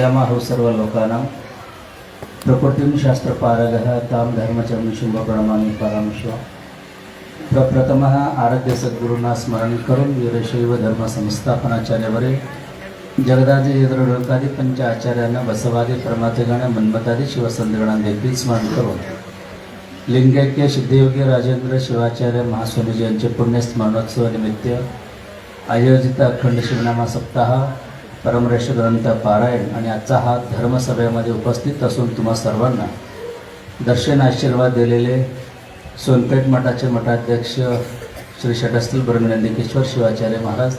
यमाहो सर्व लोकानां। प्रकृतीं शास्त्रपारगः तां धर्मचरणं शुभप्रणमामि परामश्व। प्रप्रथमः आराध्य सद्गुरूंना स्मरण करून वीरशैव धर्म संस्थापनाचार्यावरील जगदाजी यद्रलोकादी पंच आचार्यांना बसवादी परमातगण मन्मतादी शिवसंतगणांना देखील स्मरण करून लिंगैक्य सिद्धयोगी राजेंद्र शिवाचार्य महास्वामीजी यांचे पुण्यस्मरणोत्सवानिमित्त आयोजित अखंड शिवनामा सप्ताह परमरेश ग्रंथ पारायण आणि आजचा हा धर्मसभेमध्ये उपस्थित असून तुम्हा सर्वांना दर्शन आशीर्वाद दिलेले सोनपेठ मठाचे मठाध्यक्ष श्री षटस्थल ब्रह्मनंदिकेश्वर शिवाचार्य महाराज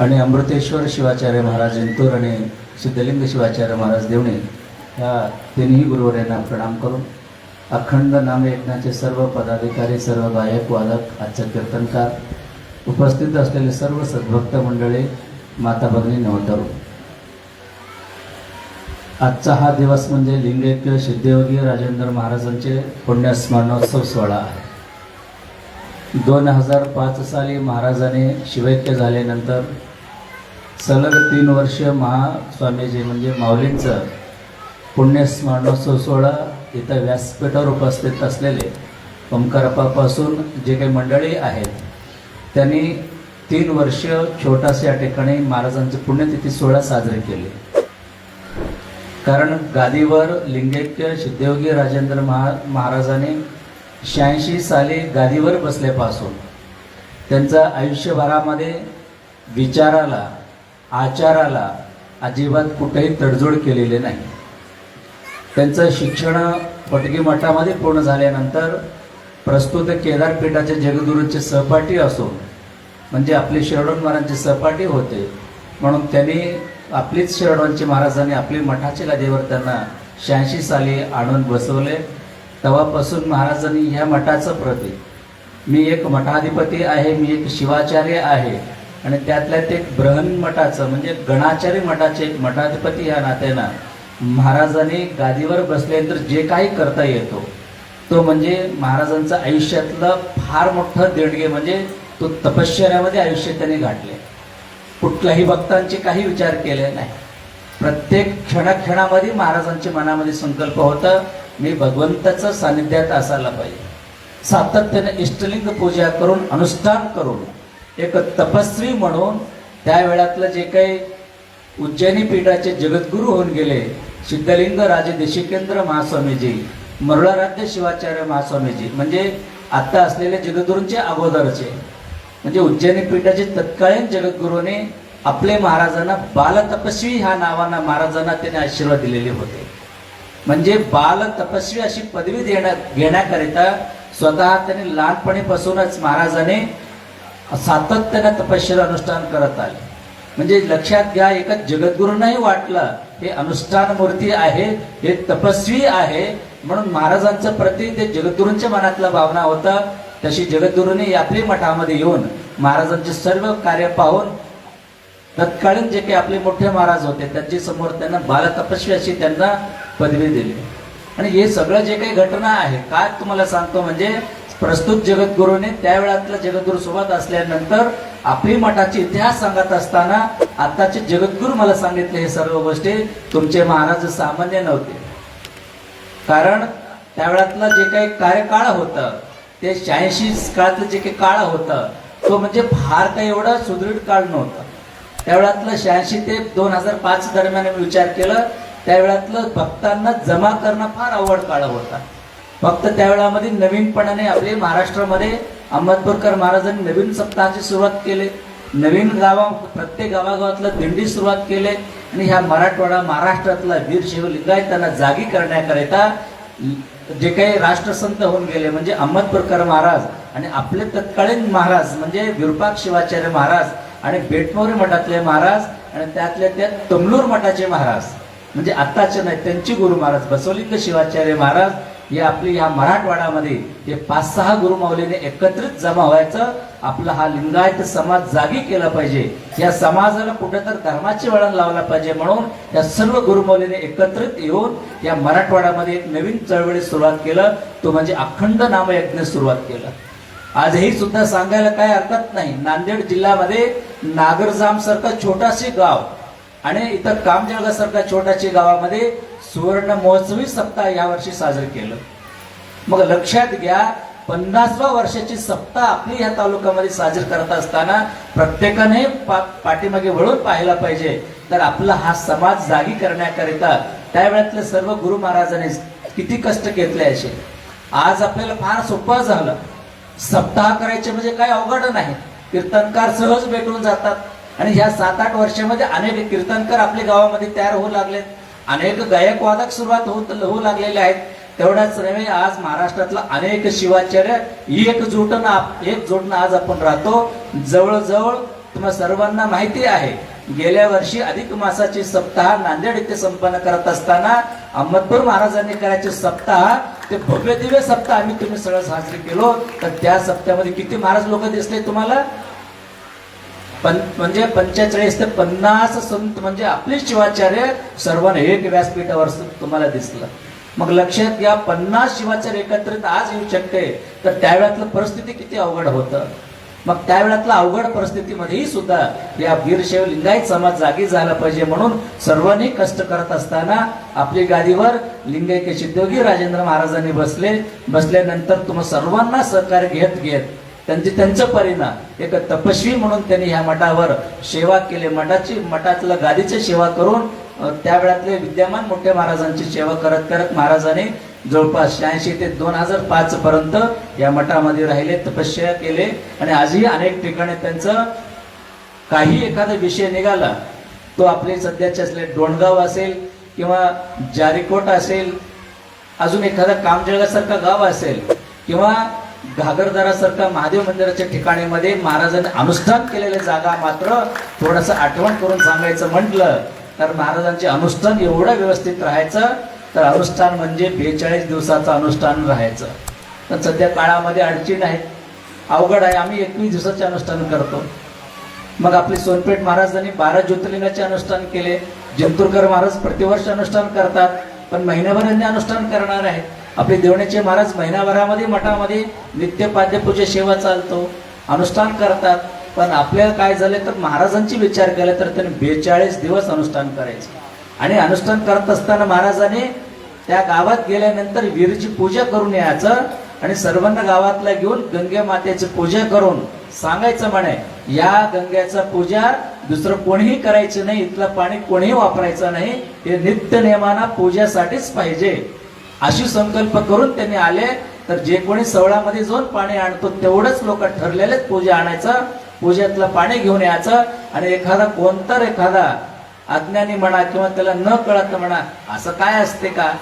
आणि अमृतेश्वर शिवाचार्य महाराज इंतूर आणि सिद्धलिंग शिवाचार्य महाराज देवणे या तिन्ही गुरुवर्यांना प्रणाम करून अखंड नामयज्ञाचे सर्व पदाधिकारी सर्व गायक वादक आजचे कीर्तनकार उपस्थित असलेले सर्व सद्भक्त मंडळी माता भगिनी नवतरू आजचा हा दिवस म्हणजे लिंगैक्य सिद्धयोगी राजेंद्र महाराजांचे पुण्यस्मरणोत्सव सोहळा आहे. दोन हजार पाच साली महाराजाने शिवैक्य झाल्यानंतर सलग तीन वर्ष महास्वामीजी म्हणजे माऊलींचं पुण्यस्मरणोत्सव सोहळा इथं व्यासपीठावर उपस्थित असलेले ओंकारप्पापासून जे काही मंडळी आहेत त्यांनी तीन वर्ष छोटासे या ठिकाणी महाराजांचे पुण्यतिथी सोहळा साजरे केले. कारण गादीवर लिंगैक्य सिद्धयोगी राजेंद्र महा महाराजांनी शहाऐंशी साली गादीवर बसल्यापासून त्यांचा आयुष्यभरामध्ये विचाराला आचाराला अजिबात कुठेही तडजोड केलेले नाही. त्यांचं शिक्षण पटगी मठामध्ये पूर्ण झाल्यानंतर प्रस्तुत केदारपीठाचे जगदुरूचे सहपाठी असून म्हणजे आपले शिरडोन महाराजांचे सहपाठी होते. म्हणून त्यांनी आपलीच शिरडोनचे महाराजांनी आपली मठाच्या गादीवर त्यांना शहाऐंशी साली आणून बसवले. तेव्हापासून महाराजांनी ह्या मठाचं प्रतीक. मी एक मठाधिपती आहे मी एक शिवाचार्य आहे. आणि त्यातल्या एक ब्रहन मठाचं म्हणजे गणाचार्य मठाचे एक मठाधिपती या नात्यानं महाराजांनी गादीवर बसल्यानंतर जे काही करता येतो. तो म्हणजे महाराजांचं आयुष्यातलं फार मोठं देणगे म्हणजे तो तपश्चर्यामध्ये आयुष्य त्याने गाठले कुठल्याही भक्तांचे काही विचार केले नाही. प्रत्येक क्षणाक्षणामध्ये महाराजांच्या मनामध्ये संकल्प होता मी भगवंताचं सानिध्यात असायला पाहिजे. सातत्याने इष्टलिंग पूजा करून अनुष्ठान करून एक तपस्वी म्हणून त्या वेळातलं जे काही उज्जैनी पीठाचे जगद्गुरू होऊन गेले सिद्धलिंग राजे देशिकेंद्र महास्वामीजी मरुळाराध्य शिवाचार्य महास्वामीजी म्हणजे आत्ता असलेले जगद्गुरूंचे अगोदरचे म्हणजे उज्जैनी पीठाचे तत्कालीन जगद्गुरूने आपले महाराजांना बालतपस्वी ह्या नावानं महाराजांना त्याने आशीर्वाद दिलेले होते. म्हणजे बाल तपस्वी अशी पदवी देण्या घेण्याकरिता स्वतः त्यांनी लहानपणीपासूनच महाराजाने सातत्यानं तपश्चर्या अनुष्ठान करत आले. म्हणजे लक्षात घ्या एका जगद्गुरूंनाही वाटलं हे अनुष्ठान मूर्ती आहे हे तपस्वी आहे म्हणून महाराजांचं प्रति ते जगद्गुरूंच्या मनातला भावना होता. तशी जगद्गुरूंनी आपली मठामध्ये येऊन महाराजांचे सर्व कार्य पाहून तत्कालीन जे काही आपले मोठे महाराज होते त्यांच्यासमोर त्यांना बालतपस्वी अशी त्यांना पदवी दिली. आणि हे सगळं जे काही घटना आहे काय तुम्हाला सांगतो म्हणजे प्रस्तुत जगद्गुरूने त्यावेळातल्या जगद्गुरू सोबत असल्यानंतर आपली मठाची इतिहास सांगत असताना आताचे जगद्गुरू मला सांगितले हे सर्व गोष्टी तुमचे महाराज सामान्य नव्हते. कारण त्यावेळातला जे काही कार्यकाळ होतं ते शहाऐंशी काळातलं जे काही काळ होतं तो म्हणजे फार काही एवढा सुदृढ काळ नव्हता. त्यावेळातलं शहाऐंशी ते दोन हजार पाच दरम्यान मी विचार केलं त्यावेळातलं भक्तांना जमा करणं फार अवघड काळ होता. फक्त त्यावेळामध्ये नवीनपणाने आपले महाराष्ट्रामध्ये अहमदपूरकर महाराजांनी नवीन सप्ताहाची सुरुवात केली नवीन गावा प्रत्येक गावागावातलं दिंडी सुरुवात केली आणि ह्या मराठवाडा महाराष्ट्रातला वीर शिव लिंगायतांना जागी करण्याकरिता जे काही राष्ट्रसंत होऊन गेले म्हणजे अहमदपूरकर महाराज आणि आपले तत्कालीन महाराज म्हणजे विरुपाक शिवाचार्य महाराज आणि बेटमोरी मठातले महाराज आणि त्यातल्या त्या तमलूर मठाचे महाराज म्हणजे आत्ताचे नाही त्यांचे गुरु महाराज बसवलिंग शिवाचार्य महाराज हे आपली ह्या मराठवाड्यामध्ये हे पाच सहा गुरुमाऊलीने एकत्रित जमा व्हायचं आपला हा लिंगायत समाज जागी केला पाहिजे. या समाजाला कुठेतरी धर्माचे वळण लावला पाहिजे म्हणून या सर्व गुरुमौलीने एकत्रित येऊन या मराठवाड्यामध्ये एक नवीन चळवळी सुरुवात केलं. तो म्हणजे अखंड नामयज्ञ सुरुवात केलं. आजही सुद्धा सांगायला काय हरकत नाही. नांदेड जिल्ह्यामध्ये नागरजाम सारखं छोटासे गाव आणि इथं कामजळगासारख्या छोट्याशी गावामध्ये सुवर्ण महोत्सवी सप्ताह यावर्षी साजर केलं. मग लक्षात घ्या पन्नासवा वर्षाची सप्ताह आपली ह्या तालुक्यामध्ये साजरी करत असताना प्रत्येकाने पा पाठीमागे वळून पाहायला पाहिजे. तर आपला हा समाज जागी करण्याकरिता त्यावेळेतले सर्व गुरु महाराजांनी किती कष्ट घेतले असे. आज आपल्याला फार सोपं झालं. सप्ताह करायचे म्हणजे काय अवघड नाही. कीर्तनकार सहज भेटून जातात. आणि ह्या सात आठ वर्षामध्ये अनेक कीर्तनकार आपल्या गावामध्ये तयार होऊ लागलेत. अनेक गायक वादक सुरुवात होत होऊ लागलेले आहेत. तेवढ्याच नव्हे आज महाराष्ट्रातला अनेक शिवाचार्य एकजुटन एक जोडणं आज आपण राहतो. जवळजवळ तुम्हाला सर्वांना माहिती आहे गेल्या वर्षी अधिक मासाची सप्ताह नांदेड येथे संपन्न करत असताना अहमदपूर महाराजांनी करायचे सप्ताह ते भव्य दिव्य सप्ताह आम्ही तुम्ही सगळं साजरे केलो. तर त्या सप्ताहामध्ये किती महाराज लोक दिसले तुम्हाला? पण म्हणजे पंचेचाळीस ते पन्नास संत म्हणजे आपले शिवाचार्य सर्वांना एक व्यासपीठावर तुम्हाला दिसलं. मग लक्षात घ्या पन्नास शिवाचार्य एकत्रित आज येऊ शकते तर त्यावेळातलं परिस्थिती किती अवघड होतं. मग त्यावेळातल्या अवघड परिस्थितीमध्येही सुद्धा या वीरशैव लिंगायत समाज जागी झाला पाहिजे म्हणून सर्वांनी कष्ट करत असताना आपली गादीवर लिंगायत सिद्धोगी राजेंद्र महाराजांनी बसले. बसल्यानंतर तुम्हा सर्वांना सहकार्य घेत घेत त्यांचे त्यांचं परिणाम. एक तपस्वी म्हणून त्यांनी ह्या मठावर सेवा केली. मठाची मठातलं गादीची सेवा करून त्या वेळातले विद्यमान मोठ्या महाराजांची सेवा करत करत महाराजांनी जवळपास शहाऐंशी ते दोन हजार पाच पर्यंत या मठामध्ये राहिले तपस्या केले. आणि आजही अनेक ठिकाणी त्यांचं काही एखादा विषय निघाला तो आपले सध्याचे असले डोणगाव असेल किंवा जारीकोट असेल अजून एखादा कामजळगासारखा गाव असेल किंवा घागरदारासारखा महादेव मंदिराच्या ठिकाणीमध्ये महाराजांनी अनुष्ठान केलेल्या जागा मात्र थोडस आठवण करून सांगायचं म्हटलं तर महाराजांचे अनुष्ठान एवढं व्यवस्थित राहायचं तर अनुष्ठान म्हणजे बेचाळीस दिवसाचं अनुष्ठान राहायचं. पण सध्या काळामध्ये अडचण आहे. अवघड आहे. आम्ही एकवीस दिवसाचे अनुष्ठान करतो. मग आपले सोनपेठ महाराजांनी बारा ज्योतिर्लिंगाचे अनुष्ठान केले. जंतुरकर महाराज प्रतिवर्ष अनुष्ठान करतात. पण महिन्याभरांनी अनुष्ठान करणार आहेत. आपले देवण्याचे महाराज महिनाभरामध्ये मठामध्ये नित्य पाद्यपूजा सेवा चालतो अनुष्ठान करतात. पण आपल्याला काय झालं तर महाराजांची विचार केला तर त्यांनी बेचाळीस दिवस अनुष्ठान करायचे. आणि अनुष्ठान करत असताना महाराजांनी त्या गावात गेल्यानंतर विहिरीची पूजा करून यायचं आणि सर्वांना गावातला घेऊन गंगे मातेची पूजा करून सांगायचं म्हणे या गंगेचा पूजा दुसरं कोणीही करायचं नाही इथलं पाणी कोणीही वापरायचं नाही हे नित्य नियमाना पूजासाठीच पाहिजे. अशी संकल्प करून त्यांनी आले. तर जे कोणी सवळामध्ये जाऊन पाणी आणतो तेवढंच लोक ठरलेलेच पूजा आणायचं पूजेतलं पाणी घेऊन यायचं. आणि एखादा कोणतर एखादा अज्ञानी म्हणा किंवा त्याला न कळत म्हणा असं काय असते का?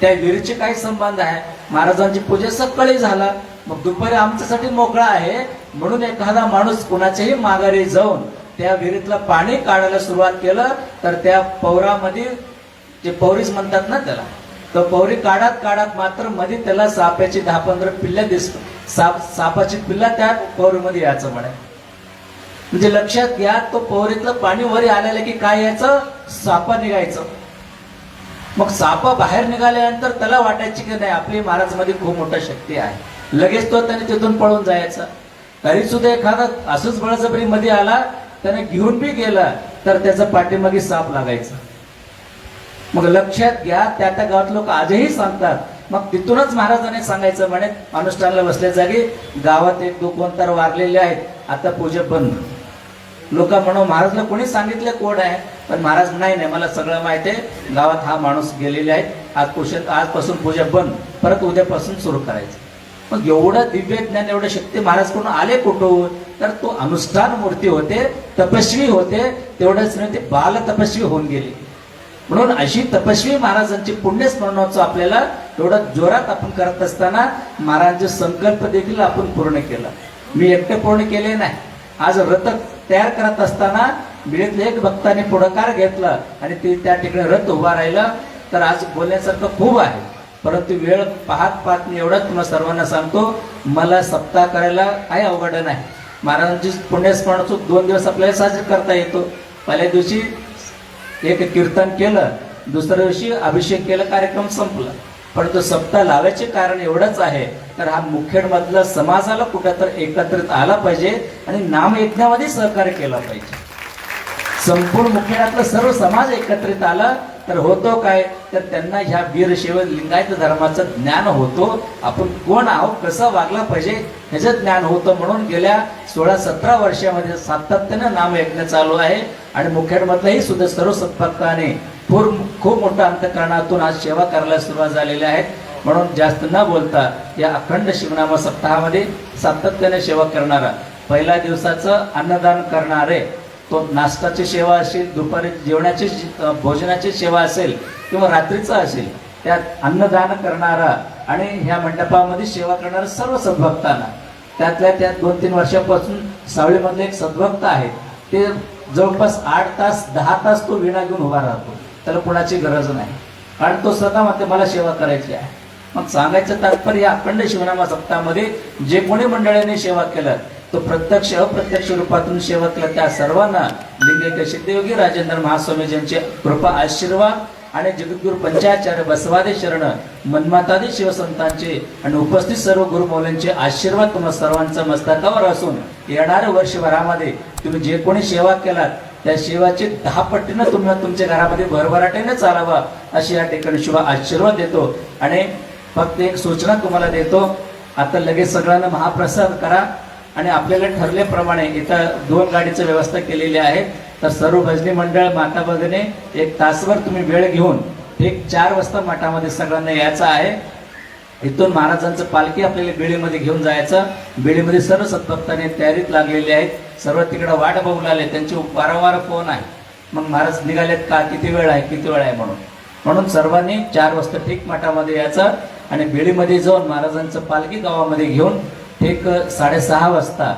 त्या विहिरीचे काय संबंध आहे. महाराजांची पूजा सकाळी झाला. मग दुपारी आमच्यासाठी मोकळा आहे. म्हणून एखादा माणूस कुणाच्याही माघारी जाऊन त्या विहिरीतलं पाणी काढायला सुरुवात केलं. तर त्या पौरामध्ये जे पौरीच म्हणतात ना त्याला तर पवरी काढत काढत मात्रमध्ये त्याला सापाची दहा पंधरा पिल्ल्या दिसत. साप सापाची पिल्ला त्या पवरीमध्ये यायचं म्हणे. म्हणजे लक्षात घ्या तो पवरीतलं पाणी वरी आलेलं की काय यायचं? सापा निघायचं. मग सापा बाहेर निघाल्यानंतर त्याला वाटायची की नाही आपली महाराजमध्ये खूप मोठा शक्ती आहे. लगेच तो त्याने तिथून पळून जायचा. तरी सुद्धा एखादा असंच बळजबरी मध्ये आला त्याने घेऊन बी गेला तर त्याचा पाठीमागे साप लागायचा. मग लक्षात घ्या त्या त्या गावात लोक आजही सांगतात. मग तिथूनच महाराजांनी सांगायचं म्हणे अनुष्ठानला बसल्या जागी गावात एक दो तर वारलेले आहेत आता पूजा बंद. लोक म्हणू महाराजला कोणी सांगितलं कोण आहे? पण महाराज नाही नाही मला सगळं माहिती आहे. गावात हा माणूस गेलेले आहेत आज पूजा आजपासून पूजा बंद. परत उद्यापासून सुरू करायचं. मग एवढं दिव्य ज्ञान एवढं शक्ती महाराज आले कुठून? तर तो अनुष्ठान मूर्ती होते तपस्वी होते. तेवढंच नाही ते बाल तपस्वी होऊन गेली. म्हणून अशी तपस्वी महाराजांची पुण्यस्मरणोत्सव आपल्याला एवढं जोरात आपण करत असताना महाराजांचे संकल्प देखील आपण पूर्ण केला. मी एकटे पूर्ण केले नाही. आज रथ तयार करत असताना बिळीतल्या एक भक्ताने पुढाकार घेतला आणि ते त्या ठिकाणी रथ उभा राहिला. तर आज बोलण्यासारखं खूप आहे. परंतु वेळ पाहत पाहत मी एवढंच तुम्हाला सर्वांना सांगतो मला सप्ताह करायला काही अवघड नाही. महाराजांची पुण्यस्मरणोत्सव दोन दिवस आपल्याला साजरे करता येतो. पहिल्या दिवशी एक कीर्तन केलं दुसऱ्या दिवशी अभिषेक केला कार्यक्रम संपला. परंतु सप्ताह लावायचे कारण एवढंच आहे तर हा मुखेडमधला समाजाला कुठंतर एकत्रित आला पाहिजे आणि नामयज्ञामध्ये सहकार्य केला पाहिजे. संपूर्ण मुखेडातला सर्व समाज एकत्रित आला तर होतो काय? तर त्यांना ह्या वीरशैव लिंगायत धर्माचं ज्ञान होतो. आपण कोण आहोत? कसं वागला पाहिजे? ह्याचं ज्ञान होतं म्हणून गेल्या सोळा सतरा वर्षामध्ये सातत्यानं नामयज्ञ चालू आहे. आणि मुखेडमधलंही सुद्धा सर्व सत्भक्ताने खूप खूप मोठ्या अंतकरणातून आज सेवा करायला सुरुवात झालेल्या आहेत म्हणून जास्त न बोलता या अखंड शिवनामा सप्ताहामध्ये सातत्याने सेवा करणारा पहिल्या दिवसाचं अन्नदान करणारे तो नाश्ताची सेवा असेल दुपारी जेवणाची भोजनाची सेवा असेल किंवा रात्रीचं असेल त्यात अन्नदान करणारा आणि ह्या मंडपामध्ये सेवा करणारा सर्व सद्भक्तांना त्यातल्या त्यात दोन तीन वर्षापासून सावळीमधले एक सद्भक्त आहे ते जवळपास आठ तास दहा तास तो विणा घेऊन उभा राहतो त्याला कुणाची गरज नाही कारण तो स्वतः म्हणते मला सेवा करायची आहे. मग सांगायचं तात्पर्य अखंड शिवनामा सप्ताहामध्ये जे कोणी मंडळीने सेवा केलं तो प्रत्यक्ष अप्रत्यक्ष रूपातून सेवा त्या सर्वांना लिंगैक सिद्धयोगी राजेंद्र महास्वामी यांचे कृपा आशीर्वाद आणि जगद्गुरु पंचाचार्य बसवादे शरण मनमातादी शिवसंतांचे आणि उपस्थित सर्व गुरुमौल्यांचे आशीर्वाद तुम्हा सर्वांच्या मस्तकावर असून येणाऱ्या वर्षभरामध्ये तुम्ही जे कोणी सेवा केलात त्या सेवाचे दहा पट्टीनं तुम्ही तुमच्या घरामध्ये भरभराटेने चालावा अशी या ठिकाणी शिवा आशीर्वाद देतो. आणि फक्त एक सूचना तुम्हाला देतो आता लगेच सगळ्यांना महाप्रसाद करा. आणि आपल्याला ठरल्याप्रमाणे इथं दोन गाडीची व्यवस्था केलेली आहे. तर सर्व भजनी मंडळ माता भगिनी एक तासभर तुम्ही वेळ घेऊन एक चार वाजता मठामध्ये सगळ्यांना यायचं आहे. इथून महाराजांचं पालखी आपल्याला बेळीमध्ये घेऊन जायचं. बेळीमध्ये सर्व सत्पक्ताने तयारीत लागलेले आहेत. सर्व तिकडं वाट बघू लागले. त्यांचे वारंवार फोन आहे. मग महाराज निघालेत का? किती वेळ आहे? किती वेळ आहे म्हणून. म्हणून सर्वांनी चार वाजता ठीक मठामध्ये यायचं आणि बेळीमध्ये जाऊन महाराजांचं पालखी गावामध्ये घेऊन एक साडेसहा वाजता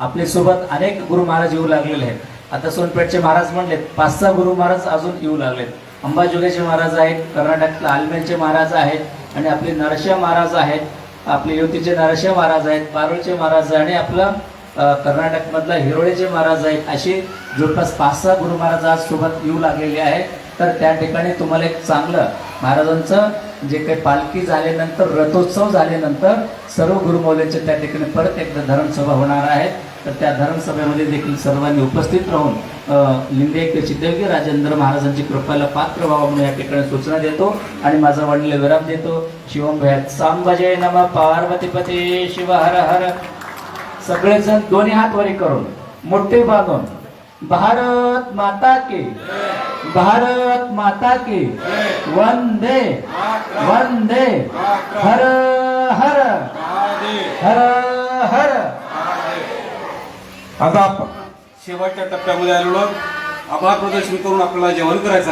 आपल्यासोबत अनेक गुरु महाराज येऊ लागलेले आहेत. आता सोनपेठचे महाराज म्हणलेत पाच सहा गुरु महाराज अजून येऊ लागलेत. अंबाजोगाईचे महाराज आहेत कर्नाटकला आलमेलचे महाराज आहेत आणि आपले नरसिंह महाराज आहेत आपले युतीचे नरसिंह महाराज आहेत पारोळचे महाराज आणि आपलं कर्नाटकमधला हिरोळेचे महाराज आहेत असे जवळपास पाच सहा गुरु महाराज आज सोबत येऊ लागलेले आहेत. तर त्या ठिकाणी तुम्हाला एक चांगलं महाराजांचं जे काही पालखी झाल्यानंतर रथोत्सव झाल्यानंतर सर्व गुरुमौल्यांचे त्या ठिकाणी परत एकदा धर्मसभा होणार आहे. तर त्या धर्मसभेमध्ये देखील सर्वांनी उपस्थित राहून अ, लिंगैक सिद्धयोगी राजेंद्र महाराजांची कृपाला पात्र व्हावा म्हणून या ठिकाणी सूचना देतो आणि माझा वडील विराम देतो. शिवम भयात सांबजय नम पार्वतीपते शिव हर हर. सगळेजण दोन्ही हात वरी करून मोठे बांधून भारत माता के. भारत माता की। वंदे वंदे। हर हर। हर हर। आता आपण शेवटच्या टप्प्यामध्ये आलेलो आभार प्रदर्शन करून आपल्याला जेवण करायचं